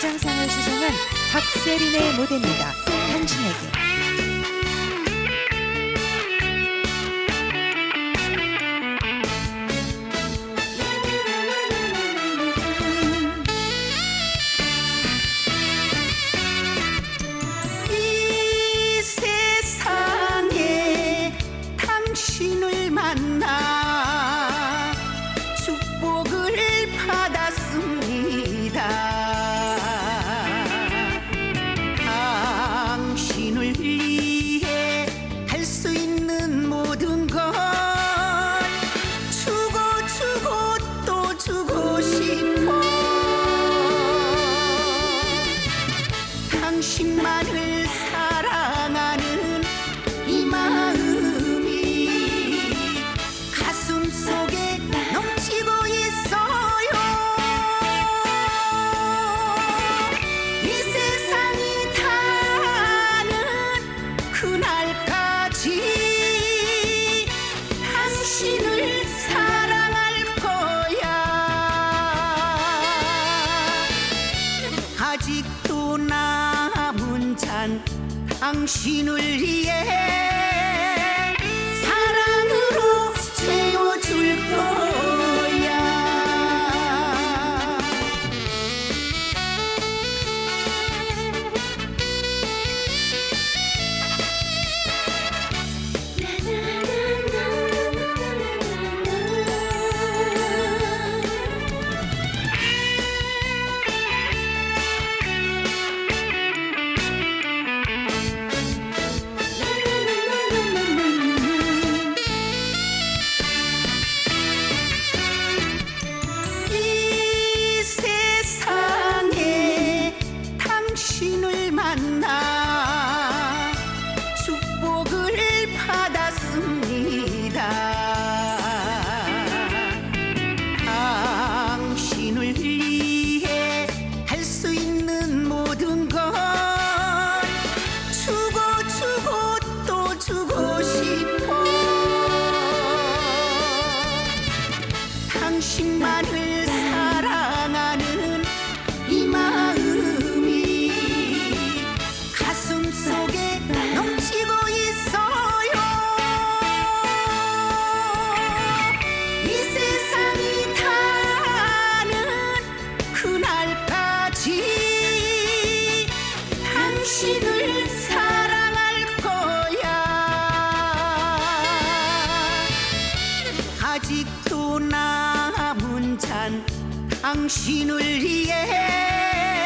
화장상을 수상한 박세린의 무대입니다. 당신에게. 그날까지 당신을 사랑할 거야. 아직도 남은 잔 당신을 위해 당신만을 사랑하는 이 마음이 가슴 속에 넘치고 있어요. 이 세상이 다는 그날까지 당신을 사랑할 거야. 아직도 남 당찬 당신을 위해.